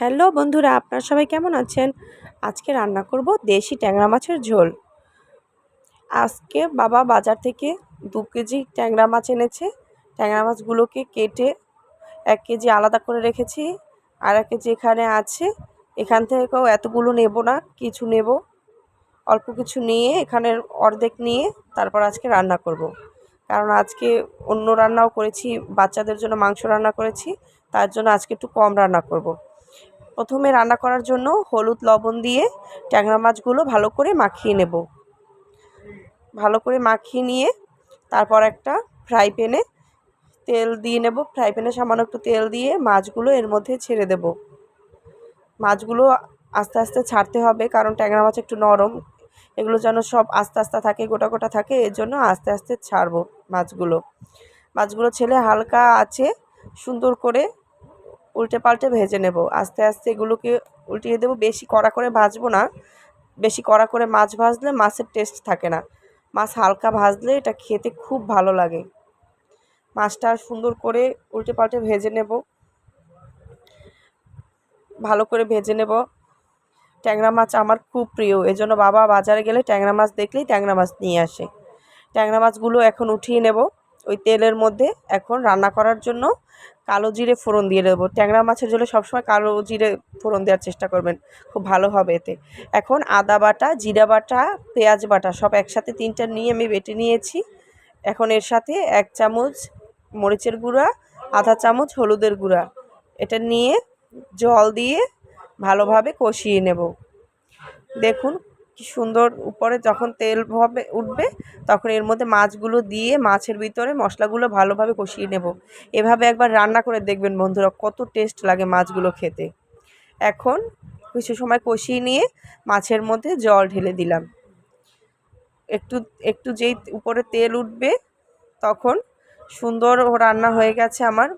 Hello বন্ধুরা, আপনারা সবাই কেমন আছেন? আজকে রান্না করব দেশি ট্যাংরা মাছের ঝোল। আজকে বাবা বাজার থেকে দু কেজি ট্যাংরা মাছ এনেছে। ট্যাংরা মাছগুলোকে কেটে এক কেজি আলাদা করে রেখেছি। আর এক কেজি এখানে আছে। এখান থেকেও এতগুলো নেব না, কিছু নেব। অল্প কিছু নিয়ে এখানের অর্ধেক নিয়ে তারপর আজকে রান্না করব। কারণ আজকে অন্য রান্নাও করেছি, বাচ্চাদের জন্য মাংস রান্না করেছি। তার জন্য আজকে একটু কম রান্না করব। প্রথমে রান্না করার জন্য হলুদ লবণ দিয়ে ট্যাংরা মাছগুলো ভালো করে মাখিয়ে নেব। ভালো করে মাখিয়ে নিয়ে তারপর একটা ফ্রাই প্যানে তেল দিয়ে নেব। ফ্রাই প্যানে সামান্য একটু তেল দিয়ে মাছগুলো এর মধ্যে ছেড়ে দেব। মাছগুলো আস্তে আস্তে ছাড়তে হবে কারণ ট্যাংরা মাছ একটু নরম। এগুলো যেন সব আস্তে আস্তে থাকে, গোটা গোটা থাকে, এর জন্য আস্তে আস্তে ছাড়বো মাছগুলো। মাছগুলো ছেলে হালকা আছে, সুন্দর করে উল্টে পাল্টে ভেজে নেব। আস্তে আস্তে এগুলোকে উল্টিয়ে দেবো। বেশি কড়া করে ভাজবো না। বেশি কড়া করে মাছ ভাজলে মাছের টেস্ট থাকে না। মাছ হালকা ভাজলে এটা খেতে খুব ভালো লাগে। মাছটা সুন্দর করে উল্টে পাল্টে ভেজে নেব। ভালো করে ভেজে নেব। ট্যাংরা মাছ আমার খুব প্রিয়। এজন্য বাবা বাজারে গেলে ট্যাংরা মাছ দেখলেই ট্যাংরা মাছ নিয়ে আসে। ট্যাংরা মাছগুলো এখন উঠিয়ে নেব। ওই তেলের মধ্যে এখন রান্না করার জন্য কালো জিরে ফোড়ন দিয়ে দেবো। ট্যাংরা মাছের ঝোলে সবসময় কালো জিরে ফোড়ন দেওয়ার চেষ্টা করবেন। খুব ভালো হবে এতে। এখন আদা বাটা, জিরা বাটা, পেঁয়াজ বাটা সব একসাথে তিনটা নিয়ে আমি বেটে নিয়েছি। এখন এর সাথে এক চামচ মরিচের গুঁড়া, আধা চামচ হলুদের গুঁড়া। এটা নিয়ে জল দিয়ে ভালোভাবে কষিয়ে নেব। দেখুন কি সুন্দর উপরে যখন তেল ভাবে, উঠবে তখন এর মধ্যে মাছগুলো দিয়ে মাছের ভিতরে মশলাগুলো ভালোভাবে কষিয়ে নেব। এভাবে একবার রান্না করে দেখবেন বন্ধুরা, কত টেস্ট লাগে মাছগুলো খেতে। এখন কিছু সময় কষিয়ে নিয়ে মাছের মধ্যে জল ঢেলে দিলাম। একটু একটু যেই উপরে তেল উঠবে তখন সুন্দর রান্না হয়ে গেছে আমার।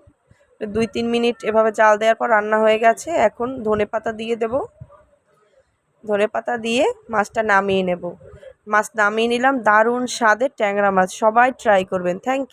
দুই, তিন মিনিট এভাবে জাল দেওয়ার পর রান্না হয়ে গেছে। এখন ধনে পাতা দিয়ে দেবো। ধনে পাতা দিয়ে মাছটা নামিয়ে নেব। মাছ নামিয়ে নিলাম, দারুণ স্বাদের ট্যাংরা মাছ, সবাই ট্রাই করবেন। থ্যাংক